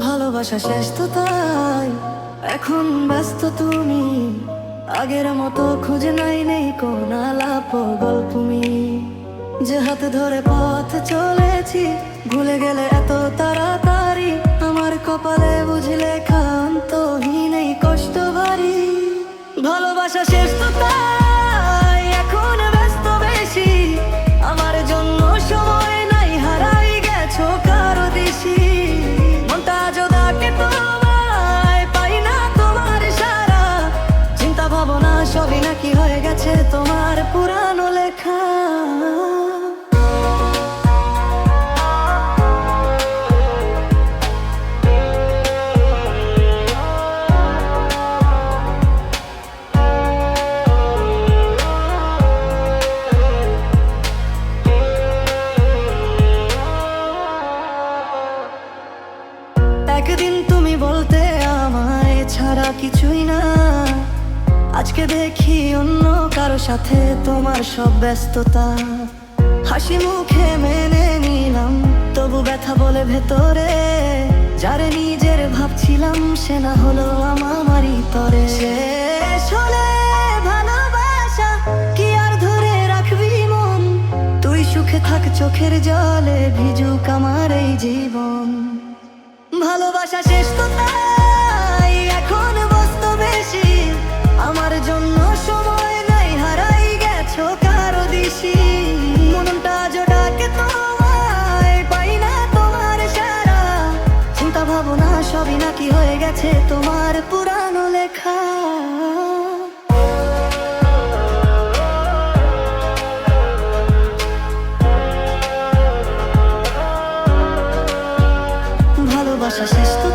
ভালোবাসা শেষ তো তাই। এখন ব্যস্ত তুমি, আগের মতো খুঁজে নাই নেই কোন আলাপ গল্প যে হাতে ধরে পথ চলেছি, ভুলে গেলে এত হয়ে গেছে তোমার পুরানো লেখা। একদিন তুমি বলতে আমায় ছাড়া কিছুই না। আজকে দেখি অন্য কারও সাথে তোমার সব ব্যস্ততা। হাসি মুখে মেনে নিলাম, তবু ব্যথা বলে ভেতরে। যারে নিজের ভাবছিলাম, সে না হলো আমারই তরে। শেষ ভালোবাসা, কি আর ধরে রাখবি মন? তুই সুখে থাক, চোখের জলে ভিজুক আমার এই জীবন। ভালোবাসা শেষ তো বাকি হয়ে গেছে তোমার পুরানো লেখা? ভালোবাসা শেষ তো